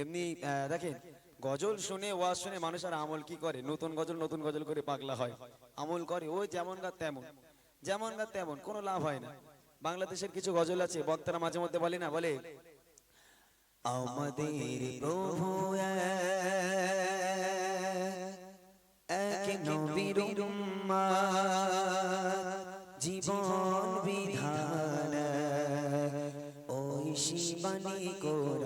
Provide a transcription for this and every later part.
এমনি দেখেন গজল শুনে ওয়াজ শুনে মানুষ আর আমল কি করে? নতুন গজল নতুন গজল করে পাগলা হয়। আমল করে ওই যেমন গা তেমন। যেমন গা তেমন কোনো লাভ হয় না। বাংলাদেশের কিছু গজল আছে বক্তারা মাঝে মধ্যে বলে না বলে আমাদের প্রভু এক নবীর জীবন বিধান। ওই শিবানী কোরআন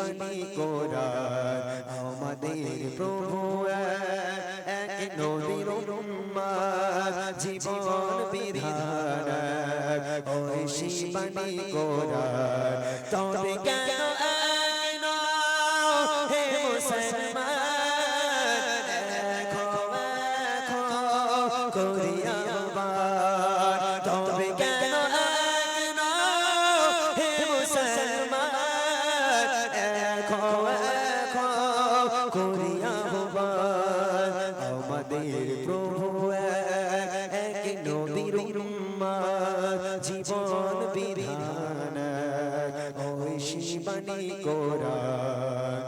ওই কোরা আমাদের প্রভু এক নবীর জীবন বিধান। কোরা তবে জীবন বিধান। ওই শিবানী কোরআন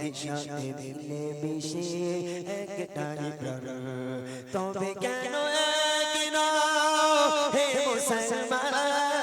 একসাথে মিলে মিশে একটাই প্রাণ তবে কেন এক নও হে মুসলমান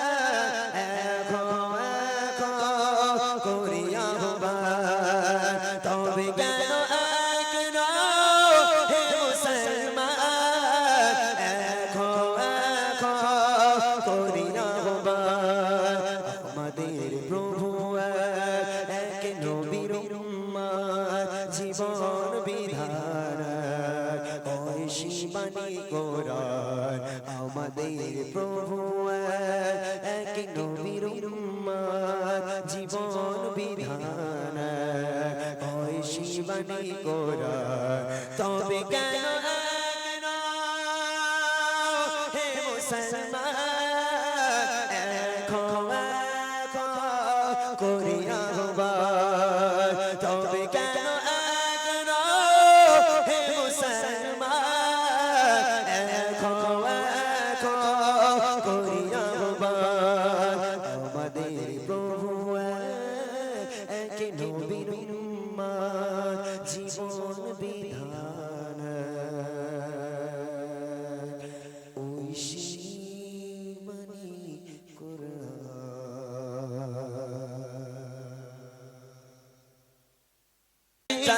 বিধান। ওই শিবানী গোরা তবে কেন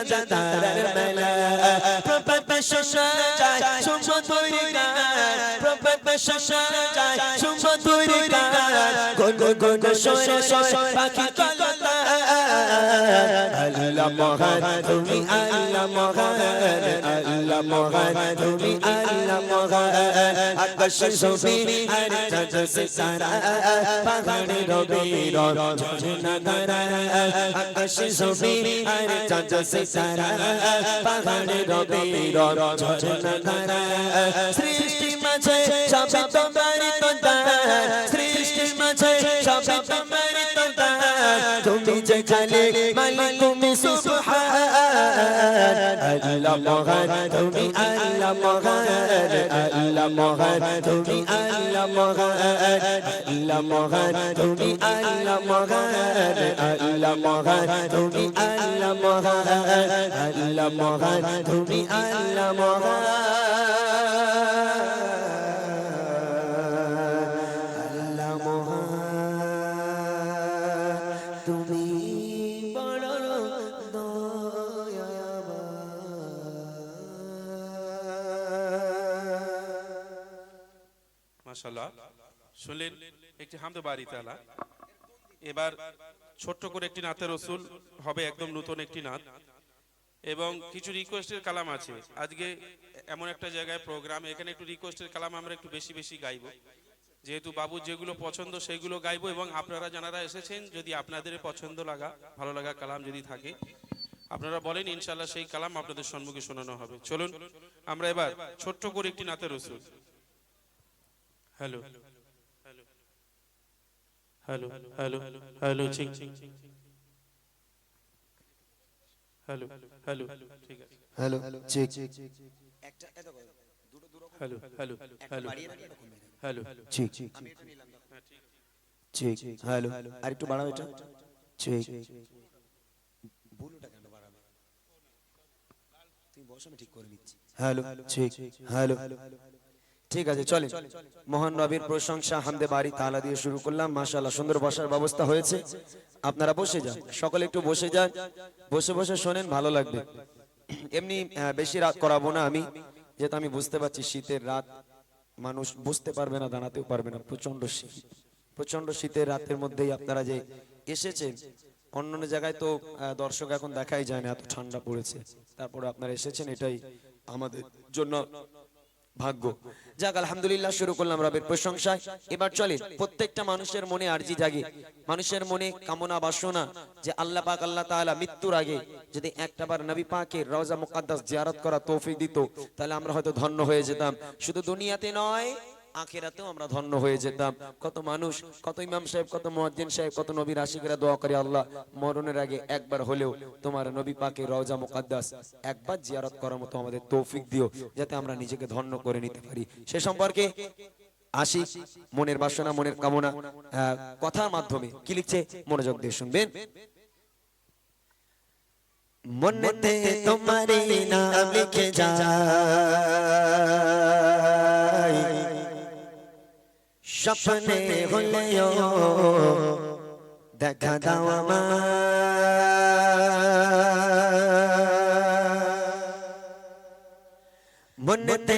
চাঁদা তারার মেলা। প্রপাত শোষা যায় সুমধুরি গান শোষা যায় সুমধুরি গান গুন গুন সরে সরে পাখি কলতা। আল্লাহ মহান তুমি আল্লাহ মহান আল্লাহ মহান তুমি আল্লাহ মহান। আকাশ ছবি আর চাঁদ সিতারা পাহাড় রবি ঝরনা ধারা। আকাশ ছবি আর চাঁদ সিতারা পাহাড় রবি ঝরনা ধারা। সৃষ্টি মাঝে, সবে তোমার তো দান সৃষ্টি মাঝে সবই তোমার তো দান তুমি যে খালিক মালিক, তুমি সুবহান। আল্লাহ মহান, তুমি আল্লাহ মহান। আল্লাহ মহান, তুমি আল্লাহ মহান। আল্লাহ মহান, তুমি আল্লাহ মহান। আল্লাহ মহান, তুমি আল্লাহ মহান। আল্লাহ মহান, তুমি আল্লাহ মহান। মাশাল্লাহ শুনলেন, একটি হামদে বাড়ি তালা। এবার ছোট্ট করে একটি নাতের রসুল হবে একদম নতুন একটি নাত। এবং কিছু রিকোয়েস্টের কালাম আছে। আজকে এমন একটা জায়গায় প্রোগ্রাম এখানে একটু রিকোয়েস্টের কালাম আমরা একটু বেশি বেশি গাইবো। যেহেতু বাবু যেগুলো পছন্দ সেইগুলো গাইবো এবং আপনারা যারা এসেছেন, যদি আপনাদের পছন্দ লাগা, ভালো লাগা কালাম যদি থাকে, আপনারা বলেন ইনশাল্লাহ সেই কালাম আপনাদের সম্মুখে শোনানো হবে। চলুন, আমরা এবার ছোট্ট করে একটি নাতের রসুল। হ্যালো। হ্যালো হ্যালো হ্যালো ঠিক। হ্যালো হ্যালো ঠিক আছে। হ্যালো চেক একটা এত করো, দুটো করো, হ্যালো হ্যালো হ্যালো হ্যালো নিলাম দাও। Check hello. আর একটু বাড়াও এটা। চেক বুলুটা কেন বাড়াবে তুমি বসো আমি ঠিক করে নিচ্ছি। Hello check hello. ঠিক আছে চলে মহান নবীর প্রশংসা হামদে বাড়ি তালা দিয়ে শুরু করলাম। মাশাআল্লাহ, সুন্দর বসার ব্যবস্থা হয়েছে। আপনারা বসে যান, সকলে একটু বসে যান। বসে বসে শোনেন, ভালো লাগবে। এমনি বেশি রাত করাবো না আমি। যেহেতু আমি বুঝতে পারছি শীতের রাত, মানুষ বুঝতে পারবে না, দাঁড়াতেও পারবে না। প্রচণ্ড শীত। প্রচণ্ড শীতের রাতের মধ্যেই আপনারা যে এসেছেন অন্য অন্য জায়গায় তো দর্শক এখন দেখাই যায় না, এত ঠান্ডা পড়েছে। তারপরে আপনারা এসেছেন, এটাই আমাদের জন্য ভাগ্য। যাক, আলহামদুলিল্লাহ, শুরু করলাম রবের প্রশংসায়। এবার চলে প্রত্যেকটা মানুষের মনে আরজি জাগে। মানুষের মনে কামনা, বাসনা যে আল্লাহ পাক, আল্লাহ তাআলা মৃত্যুর আগে যদি একটাবার নবী পাকের রওজা মুকাদ্দাস জিয়ারত করা তৌফিক দিত, তাহলে আমরা হয়তো ধন্য হয়ে যেতাম। শুধু দুনিয়াতে নয় আখেরাতেও আমরা ধন্য হয়ে যেতাম। কত মানুষ, কত ইমাম সাহেব, কত মুয়াজ্জিন সাহেব, কত নবীর আশিকরা দোয়া করে, আল্লাহ, মরণের আগে একবার হলেও তোমার নবী পাকের রওজা মুকাদ্দাস একবার জিয়ারত করার মতো আমাদের তৌফিক দিও, যাতে আমরা নিজেকে ধন্য করে নিতে পারি। সে সম্পর্কে আসি মনের বাসনা, মনের কামনা কথার মাধ্যমে কি লিখছে? মনোযোগ দিয়ে শুনবেন। মনেতে তোমারি নাম লিখে যায়। স্বপ্নে হলেও দেখা দাও আমার। মনেতে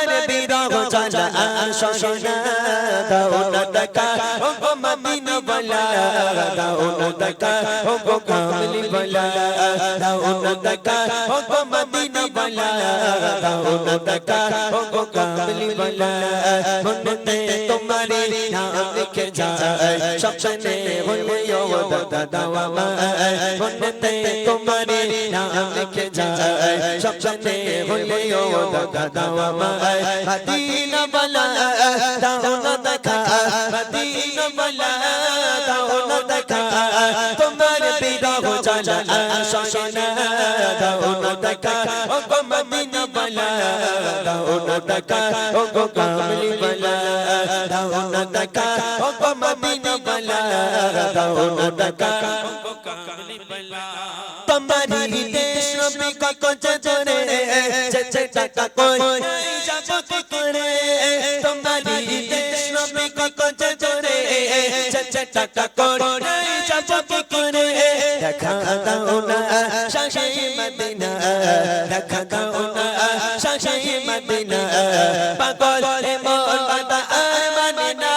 বিরহ জানা শোনা দাও না দেখা ও মদিনা বলা দাও দাও দাও দাও দাও মদিনা বলা দাও না দেখা মদিনা বলা দাও না দেখা তোমার বিরহ জানা শোনা দাও না দেখা ও মদিনা বলা দাও না দেখা ও কামলি বলা দাও না দেখা ও মদিনা বলা দাও না দেখা তোমারি দেশ নবী কত জোরে যেতে টাকা কই যাব কি করে তোমারি দেশ নবী কত জোরে যেতে টাকা কই যাব কি করে দেখা দাও না শাশে মদিনা দেখা দাও না শাশে মদিনা পাগল এ মোর বাবা মদিনা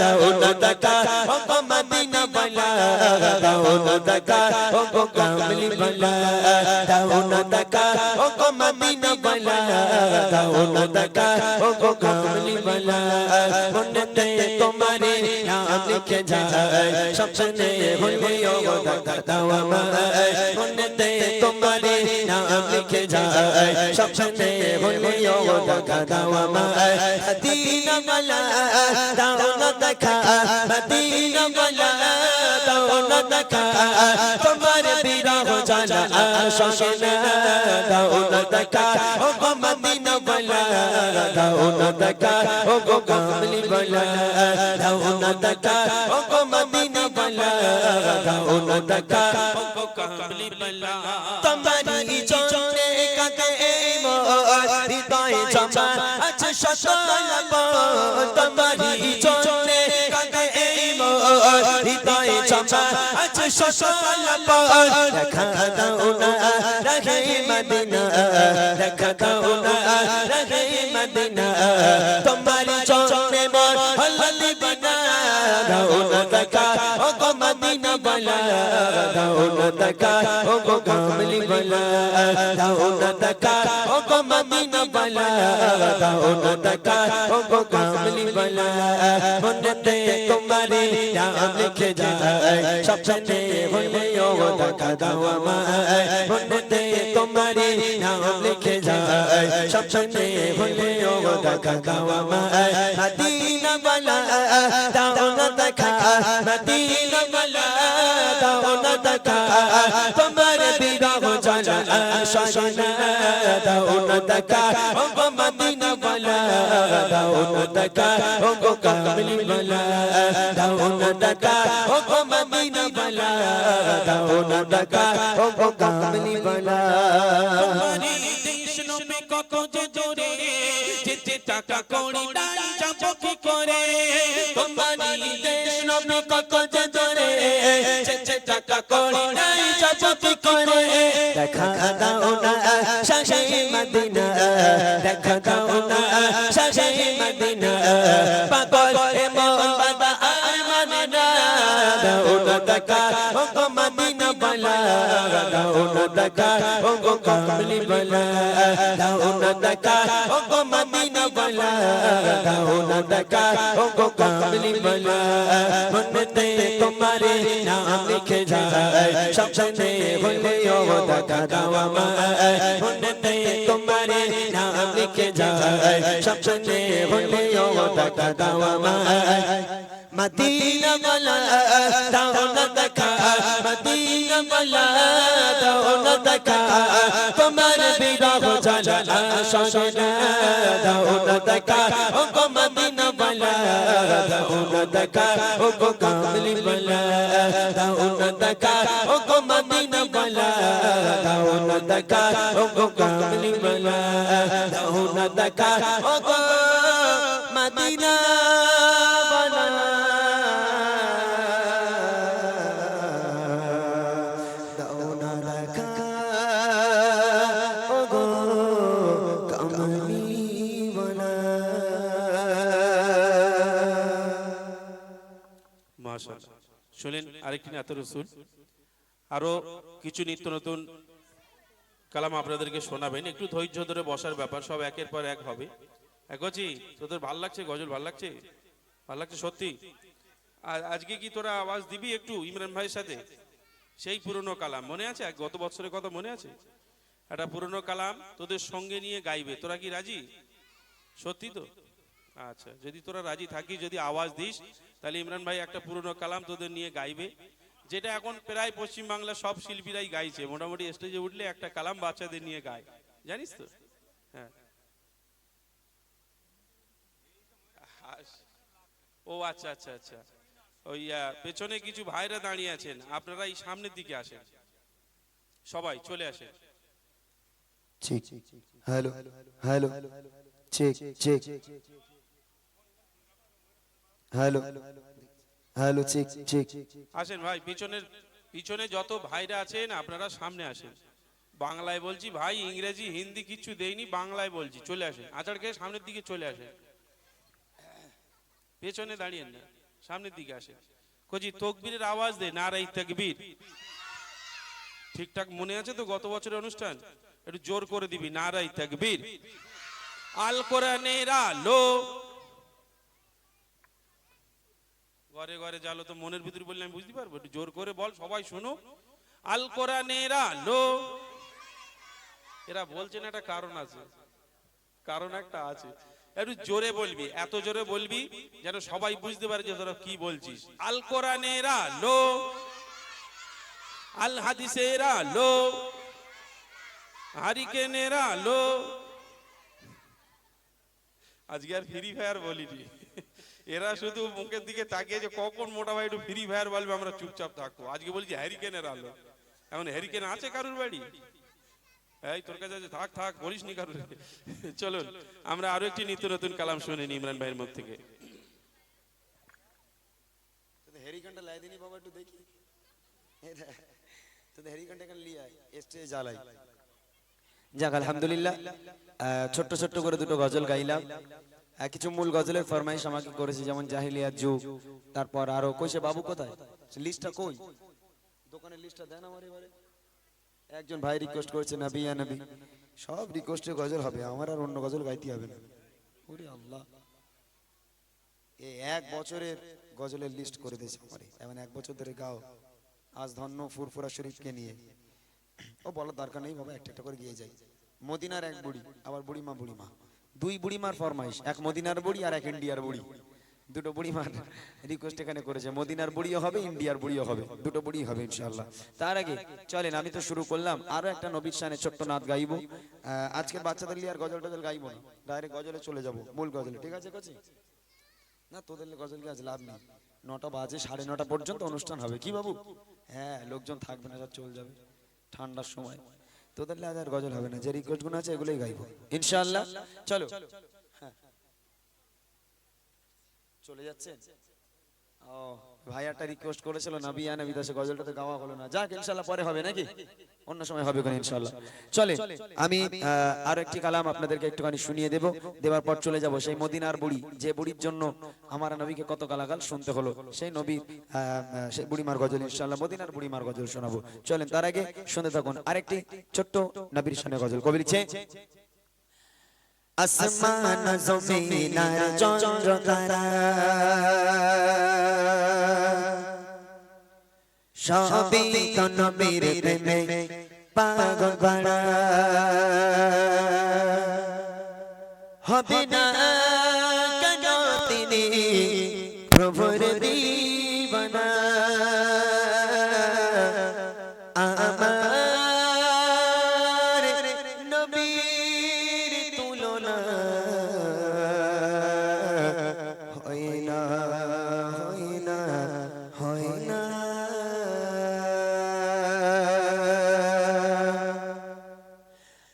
দাও না দেখা দাও দেখা ও গো কামলি বালা দাও না দেখা ও গো মদিনা বালা দাও না দেখা ও গো কামলি বালা। মনেতে তোমারে নাম লিখে যায়, স্বপ্নে হলে ও গো দাও আমায়। মনেতে তোমারে নাম লিখে যায়, স্বপ্নে হলে ও গো দাও আমায়। মদিনা বালা দাও না দেখা মদিনা বালা। তোমার বিরহ জানা আশাসনা দাও না দেখা ও গো মদিনা বালা দাও না দেখা ও গো কামলি বালা দাও না দেখা ও গো মদিনা বালা দাও না দেখা ও গো কামলি বালা। তোমারি চোখে কাকে মোর হৃদয়ে জমা আছে সকল তোমারি চোখে কাকে মোর হৃদয়ে জমা আছে সকল দেখা দাও না রহে মদিনা। দেখা দাও না রহে মদিনা। তোমার বনা দাও না ও গো মদিনা বলা দাও না ও গো কামলি বলা দাও না ও গো মদিনা বলা দাও না ও গো কামলি বলা মনেতে তোমারে নাম লিখে যায় স্বপ্নে হলে ও দেখা দাও আমায় মনেতে তোমারে নাম লিখে যায় স্বপ্নে হলে ও দেখা দাও আমায় মদিনা বলা মদিনা বলা দাও না দেখা তোমার বিরহ জানা শাসনা দাও না দেখা ও মদিনা বলা দাও দেখা ও কামলি বলা দাও দেখা ও মদিনা বলা দাও দেখা ও কামলি বলা টাকা কড়ি নাই যাব কি করে? তোমারি দেশ নবে কত যে জোরে চেচে টাকা করি নাই চাচতি করে? দেখা দাও না শাশে মদিনা। দেখা দাও না শাশে মদিনা। পাগল এ মন বাবা আর মানে না দাও না দেখা ও মদিনা বলা। দাও না দেখা ও কামলি বলা। দাও না দেখা ও বলা দাও না দেখা ও গো কামলি বলা মনেতে তোমারে নাম লিখে যায় স্বপ্নে হলে ও দেখা দাও আমায় মনেতে নাম লিখে যায় স্বপ্নে হলে ও দেখা দাও মদিনা বলা দাও না দেখা। মদিনা বলা দাও না দেখা। তোমার বিরহ জানা শাসনা দাও না দেখা। ও গো মদিনা বলা দাও না দেখা। ও গো কামলি বলা দাও না দেখা। ও গো মদিনা বলা দাও না দেখা। ও গো কামলি বলা দাও না দেখা। ও গো মদিনা আরেকটি নাতের রসুল আরও কিছু নিত্য নতুন কালাম আপনাদেরকে শোনাবেন। একটু ধৈর্য ধরে বসার ব্যাপার, সব একের পর এক হবে। একছি তোদের ভালো লাগছে? গজল ভালো লাগছে? ভালো লাগছে সত্যি? আর আজকে কি তোরা আওয়াজ দিবি একটু ইমরান ভাইয়ের সাথে? সেই পুরনো কালাম, মনে আছে? গত বছরের কথা মনে আছে? একটা পুরনো কালাম তোদের সঙ্গে নিয়ে গাইবে। তোরা কি রাজি? সত্যি তো? আচ্ছা যদি তোরা রাজি থাকিস, যদি আওয়াজ দিস, তাহলে ইমরান ভাই একটা পুরনো কালাম তোদের নিয়ে গাইবে। যেটা এখন প্রায় পশ্চিম বাংলা সব শিল্পীরাই গাইছে। মোটামুটি স্টেজে উঠলে একটা কালাম বাচ্চাদের নিয়ে গায়। জানিস তো? হ্যাঁ। ও আচ্ছা আচ্ছা আচ্ছা। ওই পেছনে কিছু ভাইরা দাঁড়িয়ে আছেন। আপনারা এই সামনের দিকে আসেন। সবাই চলে আসেন। Check hello. Hello. Check check hello hello, check check. আসেন ভাই, পিছনের, পিছনে যত ভাইরা আছেন, আপনারা সামনে আসেন। বাংলায় বলছি, ভাই, ইংরেজি, হিন্দি কিচ্ছু দেইনি, বাংলায় বলছি, চলে আসেন। আচারকে সামনের দিকে চলে আসেন। পেছনে দাঁড়িয়ে না, সামনের দিকে আসেন। কজি, তকবীরের আওয়াজ দে নারাই তাকবীর। ঠিকঠাক মনে আছে তো গত বছরের অনুষ্ঠান? একটু জোর করে দিবি নারাই তাকবীর। আল কোরআনের আলো ঘরে ঘরে জালো তো মনের ভিতরে বললে আমি বুঝতে পারব, একটু জোর করে বল, সবাই শোনো। আল কোরআনের আলো। এরা বলছে না একটা কারণ আছে। কারণ একটা আছে। একটু জোরে বলবি, এত জোরে বলবি যেন সবাই বুঝতে পারে যে তোরা কি বলছিস। আল কোরআনের আলো। আল হাদিসের আলো। হারিকেনের আলো। আজকে আর ফ্রি ফায়ার বলিনি। এরা শুধু মুখের দিকে তাকিয়ে যে কখন মোটা ভাই একটু ফ্রি ফায়ার বলবে আমরা চুপচাপ থাকব। আজকে বলছি হ্যারিকেনের আলো। এখন হ্যারিকেন আছে কারুর বাড়ি? এই তোর কাছে থাক থাক বলিস নি কারুর চলুন আমরা আরও একটি নিত্য নতুন কালাম শুনে নি ইমরান ভাইয়ের মুখ থেকে। তোদের হেরিকানটা লাই দিনি বাবা একটু দেখি। তোদের হেরিকানটা এখানে লিয়ে আয় স্টেজ জ্বালাই। যাক আলহামদুলিল্লাহ ছোট্ট ছোট্ট করে দুটো গজল গাইলাম। কিছু মূল গজলের ফরমাইশ আমাকে করেছে, যেমন জাহিলিয়াত যুগ তারপর আরও কইছে বাবু কোথায়? লিস্টটা কই? দোকানের লিস্টটা দেন আমার এবারে। একজন ভাই রিকোয়েস্ট করেছে, নবী, ইয়া নবী। সব রিকোয়েস্টে গজল হবে, আমার আর অন্য গজল গাইতে হবে না। ওরে আল্লাহ। এই এক বছরের গজলের লিস্ট করে দিয়েছে আমারে। এমন এক বছর ধরে গাও। আজ ধন্য ফুরফুরা শরীফকে নিয়ে। ও বলার দরকার নেই বাবা, একটা একটা করে গিয়ে যাই। মদিনার এক বুড়ি, আবার বুড়িমা বুড়িমা। দুই বুড়িমার ফরমাইশ এক মদিনার বুড়ি আর এক ইন্ডিয়ার বুড়ি। দুটো বুড়িমার রিকোয়েস্ট এখানে করেছে মদিনার বুড়িও হবে ইন্ডিয়ার বুড়িও হবে দুটো বুড়ি হবে ইনশাআল্লাহ। তার আগে চলেন আমি তো শুরু করলাম আরও একটা নবীর শানে ছোট্ট নাচ গাইবো। আহ, আজকের বাচ্চাদের নিয়ে আর গজল টজল গাইবো না ডাইরেক্ট গজলে চলে যাব মূল গজলে ঠিক আছে কাছে না তোদের গজল গাছ লাভ নেই। নটা বাজে সাড়ে নটা পর্যন্ত অনুষ্ঠান হবে কি বাবু? হ্যাঁ লোকজন থাকবে না চলে যাবে ঠান্ডার সময়। তোদের লাজ আর গজল হবে না, যে রিকোয়েস্টগুলো আছে এগুলোই গাইবো। ইনশাআল্লাহ, চলো। হ্যাঁ। চলে যাচ্ছেন? ও ভাই রিকোয়েস্ট করেছিল না বিয়া গজলটা তো গাওয়া হলো না। যাক পরে হবে নাকি? অন্য সময় হবে কোন চলে, আমি আরও একটি কালাম আপনাদেরকে একটুখানি শুনিয়ে দেব। দেওয়ার পর চলে যাব সেই মদিনার বুড়ি। যে বুড়ির জন্য আমার নবীকে কত গালাগাল শুনতে হলো, সেই নবী সেই বুড়িমার গজল ইনশাআল্লাহ মদিনার বুড়িমার গজল শোনাবো। চলেন, তার আগে শুনতে থাকুন আরেকটি ছোট্ট নবীর সামনে গজল। কবি লিখছে আসমান জমিন আর চন্দ্র তারা সবই তো নবীর প্রেমে পাগল হবে না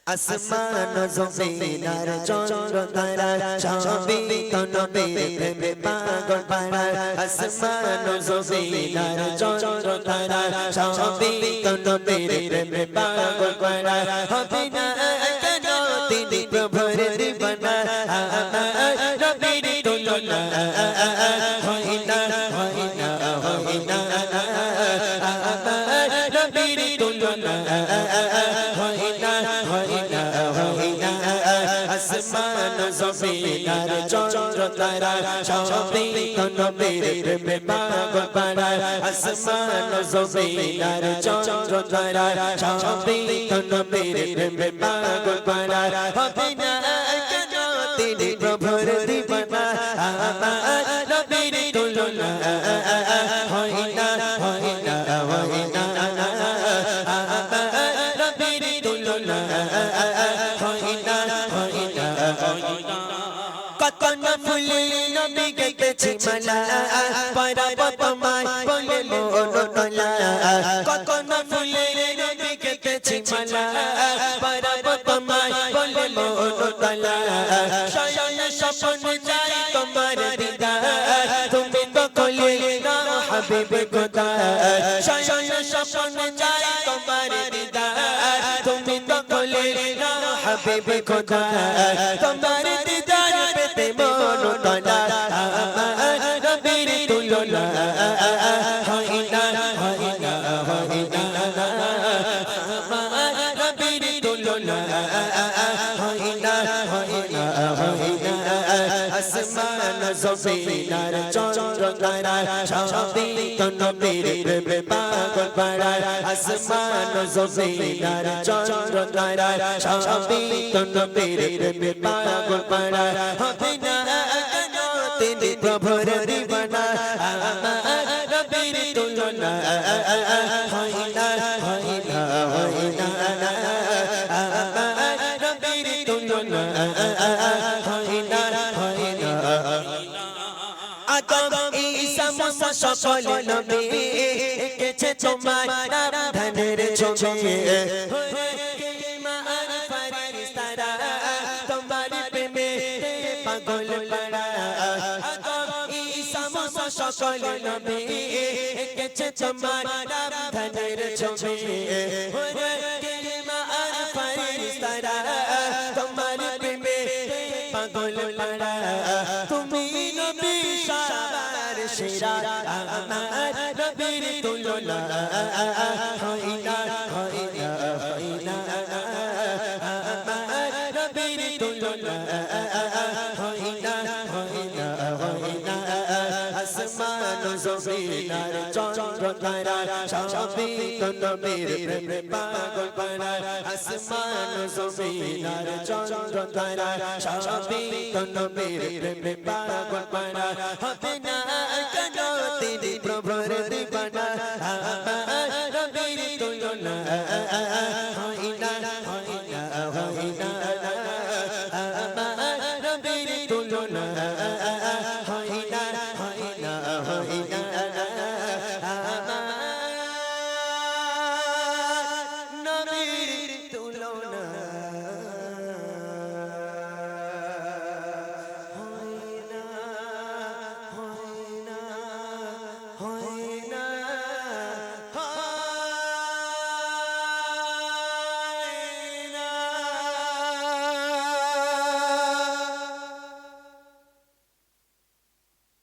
আসমান জমিন আর চন্দ্র তারা সবই তো নবীর প্রেমে পাগল পারা আসমান জমিন আর চন্দ্র তারা সবই তো নবীর প্রেমে পাগল পারা হবে তারা সবই তো নবীর প্রেমে পাগল পাড়া আসমান জমিন আর চন্দ্র তারা সবই তো নবীর প্রেমে পাগল পাড়া হবে না মালা পারাব তোমায় বলে মোর তোলা। শয়ন স্বপ্ন যাই তোমার দিদার তুমি তো কলে না হাবিব খোদা শয়ন স্বপ্ন যাই তোমার দিদার তুমি তো কলে না হাবিব খোদা তোমার দিদার পেতে মন তোলা। আমার তুলনা। জমিনার চন্দ্র তারা সবই তো নবীর প্রেমে পাগল পাড়া আসমান জমিনার চন্দ্র তারা সবই তো নবীর সকল নবী এঁকেছে তোমার নাম ধানের ছবি। পাগল পাড়া। সকল নবী এঁকেছে তোমার নাম ধানের ছবি। পাগল পাড়া। তুমি নবী সেরা আমার নবীর তুলনা হয় না হয় না হয় না আমার নবীর তুলনা হয় না হয় না হয় না আসমান জমিনার চন্দ্র তারা সবই তো নবীর প্রেমে পাগল পাড়া আসমান জমিনার চন্দ্র তারা সবই তো নবীর প্রেমে পাগল পাড়া হবে রে